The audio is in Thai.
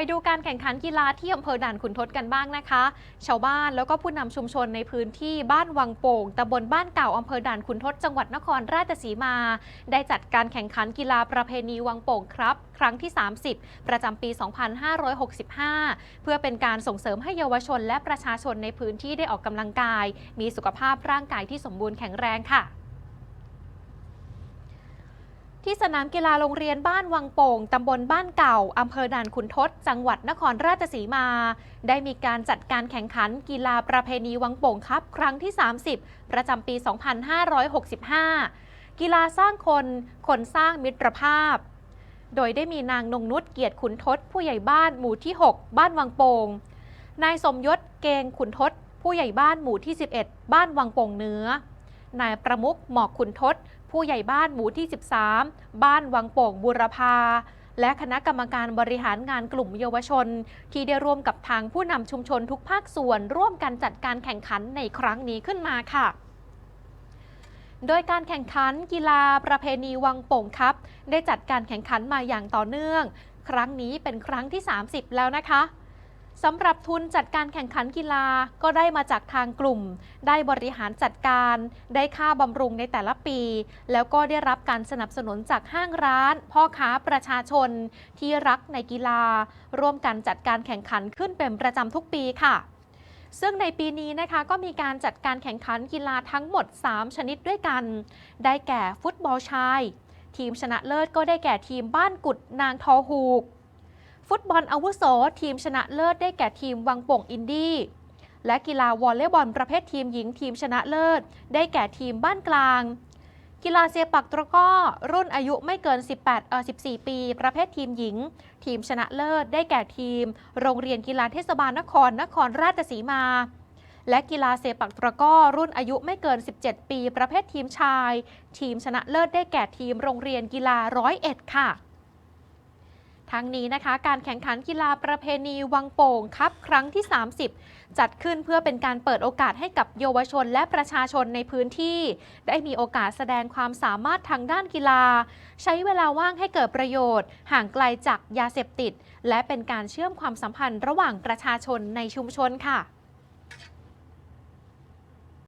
ไปดูการแข่งขันกีฬาที่อำเภอด่านขุนทดกันบ้างนะคะ ชาวบ้านแล้วก็ผู้นำชุมชนในพื้นที่บ้านวังโป่งตำบลบ้านเก่าอำเภอด่านขุนทดจังหวัดนครราชสีมา ได้จัดการแข่งขันกีฬาประเพณีวังโป่งครับ ครั้งที่ 30 ประจำปี 2565 เพื่อเป็นการส่งเสริมให้เยาวชนและประชาชนในพื้นที่ได้ออกกำลังกาย มีสุขภาพร่างกายที่สมบูรณ์แข็งแรงค่ะ ที่สนามกีฬาโรงเรียนบ้านวังโป่งตำบลบ้านเก่าอำเภอด่านขุนทด จังหวัดนครราชสีมา ได้มีการจัดการแข่งขันกีฬาประเพณีวังโป่งครับ ครั้งที่ 30 ประจำปี 2565 กีฬาสร้างคน คนสร้างมิตรภาพ โดยได้มีนางนงนุชเกียรติขุนทศผู้ใหญ่บ้านหมู่ที่ 6 บ้านวังโป่งนายสมยศเกงขุนทศผู้ใหญ่บ้านหมู่ที่ 11 บ้านวังโป่งเนื้อ นายประมุขหมอกขุนทศ ผู้ใหญ่บ้านหมู่ที่ 13 บ้านวังโป่งบุรพาและคณะกรรมการบริหารงานกลุ่มเยาวชน ที่ได้ร่วมกับทางผู้นำชุมชนทุกภาคส่วน ร่วมกันจัดการแข่งขันในครั้งนี้ขึ้นมาค่ะ โดยการแข่งขันกีฬาประเพณีวังโป่งครับ ได้จัดการแข่งขันมาอย่างต่อเนื่อง ครั้งนี้เป็นครั้งที่ 30 แล้วนะคะ สำหรับทุนจัดการแข่งขันกีฬาก็ได้มาจากทางกลุ่ม ได้บริหารจัดการ ได้ค่าบำรุงในแต่ละปี แล้วก็ได้รับการสนับสนุนจากห้างร้าน พ่อค้าประชาชน ที่รักในกีฬา ร่วมกันจัดการแข่งขันขึ้นเป็นประจำทุกปีค่ะซึ่งในปีนี้นะคะก็มีการจัดการแข่งขันกีฬาทั้งหมด 3 ชนิดด้วยกัน ได้แก่ฟุตบอลชาย ทีมชนะเลิศก็ได้แก่ทีมบ้านกุดนางทอหูก ฟุตบอลอาวุโสทีมชนะเลิศได้แก่ทีมวังโป่งอินดี้และกีฬาวอลเลย์บอลประเภททีมหญิงทีมชนะเลิศ ได้แก่ทีมบ้านกลาง กีฬาเซปักตะก้อ รุ่นอายุไม่เกิน 18เอ่อ14 ปี ประเภททีมหญิง ทีมชนะเลิศ ได้แก่ทีม โรงเรียนกีฬาเทศบาลนครนครราชสีมา และกีฬาเซปักตะก้อ รุ่นอายุไม่เกิน 17 ปี ประเภททีมชาย ทีมชนะเลิศได้แก่ทีมโรงเรียนกีฬาร้อยเอ็ดค่ะ ทั้งนี้นะคะการแข่งขันกีฬาประเพณีวังโป่งครับครั้งที่ 30 จัดขึ้นเพื่อเป็นการเปิดโอกาสให้กับเยาวชนและประชาชนในพื้นที่ ได้มีโอกาสแสดงความสามารถทางด้านกีฬา ใช้เวลาว่างให้เกิดประโยชน์ ห่างไกลจากยาเสพติด และเป็นการเชื่อมความสัมพันธ์ระหว่างประชาชนในชุมชนค่ะ